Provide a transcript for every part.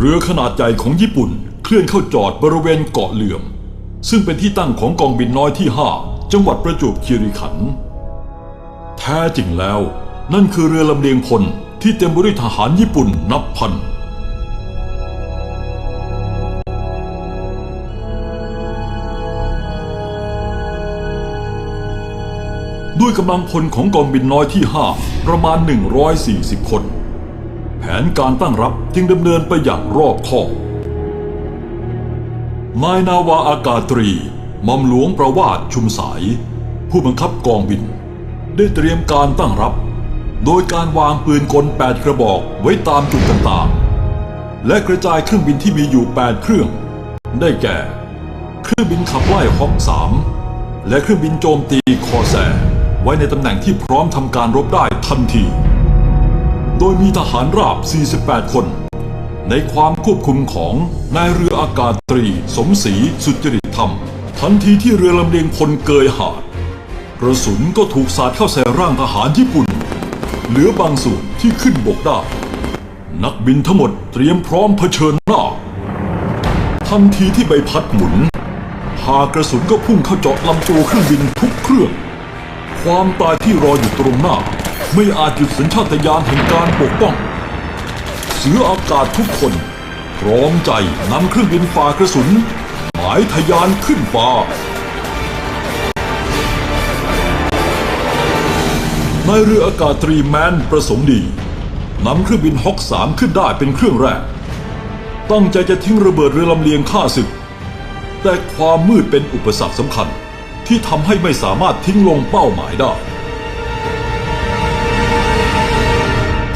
เรือขนาดใหญ่ของญี่ปุ่นเคลื่อนเข้าจอดบริเวณเกาะเหลื่อม ซึ่งเป็นที่ตั้งของกองบินน้อยที่ 5 จังหวัดประจวบคีรีขันธ์แท้จริงแล้ว นั่นคือเรือลำเลียงพลที่เต็มไปด้วยทหารญี่ปุ่นนับพันด้วยกำลังพลของกองบินน้อยที่ 5 ประมาณ 140 คน ผนการตั้งรับจึงดำเนินไปอย่างรอบคอบนายนาวาอากาศตรีมอมหลวงประวาสชุมสาย ผู้บังคับกองบิน ได้เตรียมการตั้งรับ โดยการวางปืนกล 8 กระบอกไว้ตามจุดต่างๆ และกระจายเครื่องบินที่มีอยู่ 8 เครื่อง ได้แก่ เครื่องบินขับไล่ฮอก3และเครื่องบินโจมตีคอแซร์ไว้ในตำแหน่งที่พร้อมทำการรบได้ทันที โดยมีทหารราบ 48 คน ในความควบคุมของนายเรืออากาศตรี สมศรีสุจริตธรรม ทันทีที่เรือลำเลียงพลเกยหาด กระสุนก็ถูกสาดเข้าใส่ร่างทหารญี่ปุ่น เหลือบางส่วนที่ขึ้นบกได้นักบินทั้งหมดเตรียมพร้อมเผชิญหน้าทันทีที่ใบพัดหมุน หากกระสุนก็พุ่งเข้าเจาะลำตัวเครื่องบินทุกเครื่อง ความตายที่รออยู่ตรงหน้า ไม่อาจหยุดสัญชาตญาณแห่งการปกป้อง เสืออากาศทุกคน พร้อมใจนำเครื่องบินฝ่ากระสุน หมายทะยานขึ้นฟ้า ในเรืออากาศตรีแมนประสงค์ดีนำเครื่องบินฮอกสามขึ้นได้เป็นเครื่องแรก ตั้งใจจะทิ้งระเบิดเรือลำเลียงฆ่าศึก แต่ความมืดเป็นอุปสรรคสำคัญที่ทำให้ไม่สามารถทิ้งลงเป้าหมายได้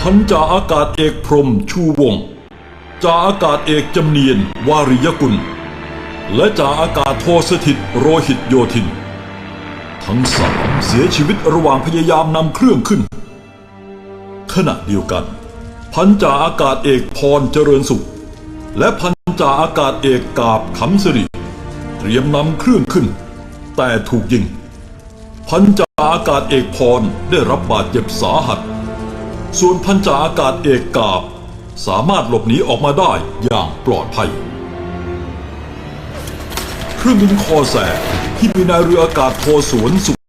พันจ่าอากาศเอกพรมชูวงจ่าอากาศเอกจำเนียนวาริยกุล และจ่าอากาศโทสถิตโรหิตโยธิน ทั้งสามเสียชีวิตระหว่างพยายามนำเครื่องขึ้น ขณะเดียวกัน พันจ่าอากาศเอกพรเจริญสุข และพันจ่าอากาศเอกกาบขำสิริเตรียมนำเครื่องขึ้น แต่ถูกยิง พันจ่าอากาศเอกพรได้รับบาดเจ็บสาหัส ส่วนพันจ่าอากาศเอกกาบ สามารถหลบหนีออกมาได้อย่างปลอดภัย เครื่องบินคอแสที่มีนายเรืออากาศโทสวนสุ